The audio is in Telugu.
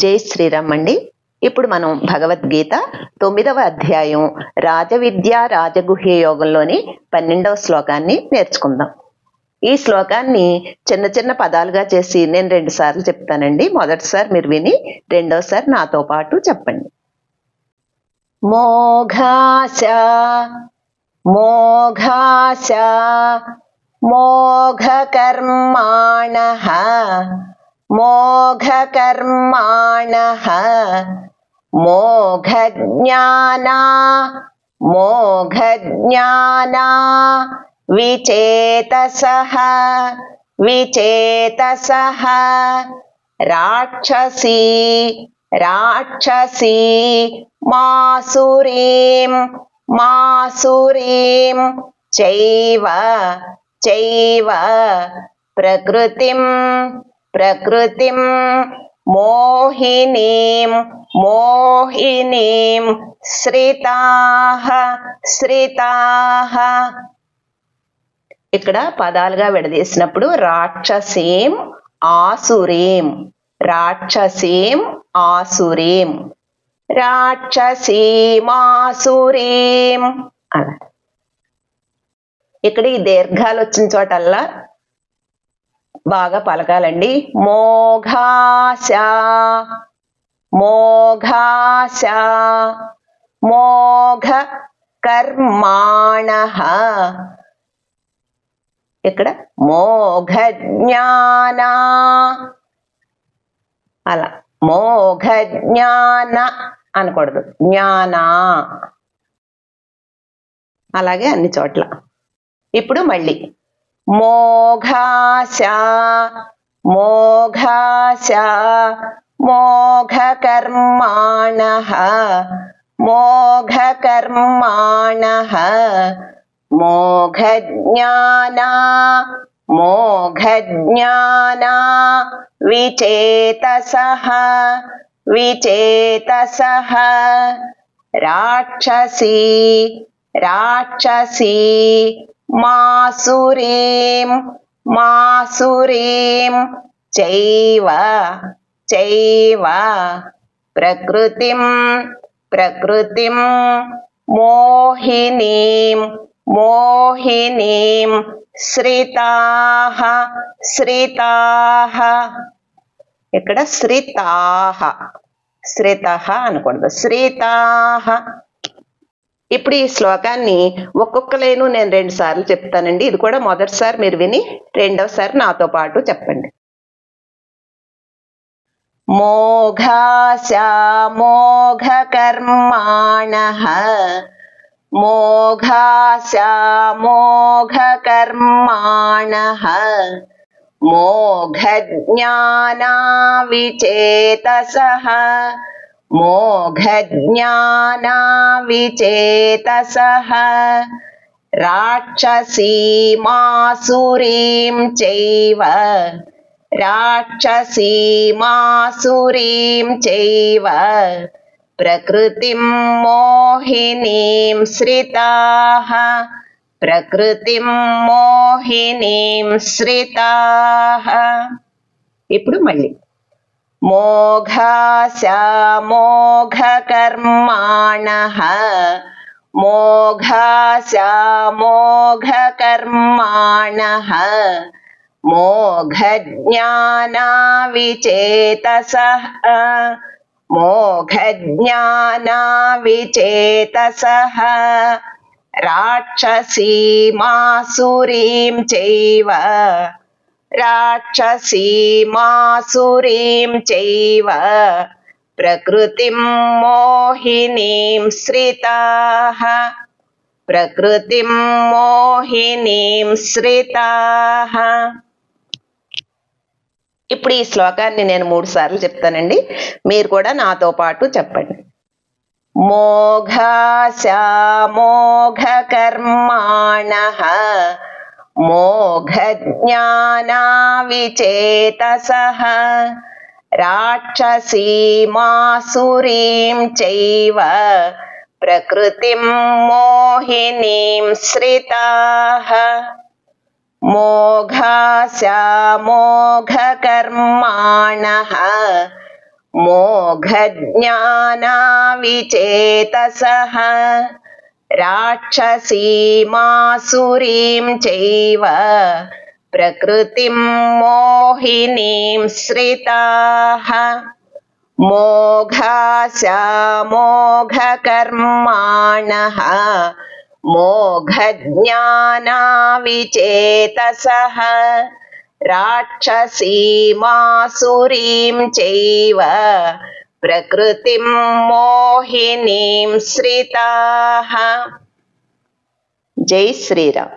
జై శ్రీరామ్ అండి. ఇప్పుడు మనం భగవద్గీత తొమ్మిదవ అధ్యాయం రాజవిద్య రాజగుహ్య యోగంలోని పన్నెండవ శ్లోకాన్ని నేర్చుకుందాం. ఈ శ్లోకాన్ని చిన్న చిన్న పదాలుగా చేసి నేను రెండు సార్లు చెప్తానండి. మొదటిసారి మీరు విని రెండోసారి నాతో పాటు చెప్పండి. మోఘాశ మోఘాశ మోఘకర్మాణ मोघकर्माणः। मोघज्ञाना मोघज्ञाना विचेतसः विचेतसः। राक्षसी राक्षसी मासुरीं मासुरीं चैव चैव प्रकृतिं ప్రకృతిం మోహినీం మోహినీం శ్రితాహ శ్రితాహ ఇక్కడ పదాలుగా విడదీసినప్పుడు రాక్షసీం ఆసురీం రాక్షసీం ఆసురీం రాక్షసీమాసురీం అలా. ఇక్కడ ఈ దీర్ఘాలు వచ్చిన చోటల్లా బాగా పలకాలండి. మోఘాశ మోఘాశా మోఘ కర్మాణ. ఇక్కడ మోఘ జ్ఞాన అలా మోఘ జ్ఞాన అనకూడదు. జ్ఞాన. అలాగే అన్ని చోట్ల. ఇప్పుడు మళ్ళీ मोघाश मोघाश मोघकर्माणः मोघकर्माणः मोघज्ञाना मोघज्ञाना विचेतसः विचेतसः राक्षसी राक्षसी మాసురీం మాసురీం చైవ చైవ ప్రకృతిం ప్రకృతిం మోహినీం మోహినీం శ్రితాహ శ్రితాహ ఇక్కడ శ్రితాహ శ్రిత అనకూడదు శ్రితాహ ఇప్పుడు ఈ శ్లోకాన్ని ఒక్కొక్క లైను నేను రెండు సార్లు చెప్తానండి. ఇది కూడా మొదటిసారి మీరు విని రెండవసారి నాతో పాటు చెప్పండి. మోఘాశ మోఘ కర్మాణ మోఘ కర్మాణ మోఘజ్ఞానా విచేతసః मोघज्ञाना विचेतसः राक्षसीमासुरीं चैव राक्षसीमासुरीं चैव प्रकृतिं मोहिनीं श्रिताः प्रकृतिं मोहिनीं श्रिताः ఇప్పుడు మళ్ళీ मोघकर्माण मोघाशामोघकर्माणः मोघाशामोघकर्माणः मोघज्ञानाविचेतसः मोघज्ञानाविचेतसः राक्षसीमासुरीं चैव। రాక్షసీమాసురీం చైవ ప్రకృతి మోహినీం శ్రితాః ప్రకృతి మోహినీం శ్రితాః. ఇప్పుడు ఈ శ్లోకాన్ని నేను మూడు సార్లు చెప్తానండి. మీరు కూడా నాతో పాటు చెప్పండి. మోఘ శ్యామోఘ కర్మాణ मोघज्ञाना विचेतसः राक्षसीमासुरीं चैव प्रकृतिं मोहिनीं श्रिताः। मोघास्य मोघकर्माणः मोघज्ञानाविचेतसः राक्षसीमासुरीं चैव प्रकृतिं मोहिनीं श्रिताः मोघाशामोघकर्माणः मोघज्ञानाविचेतसः राक्षसीमासुरीं चैव ప్రకృతిం మోహినీం శ్రితా జై శ్రీరామ్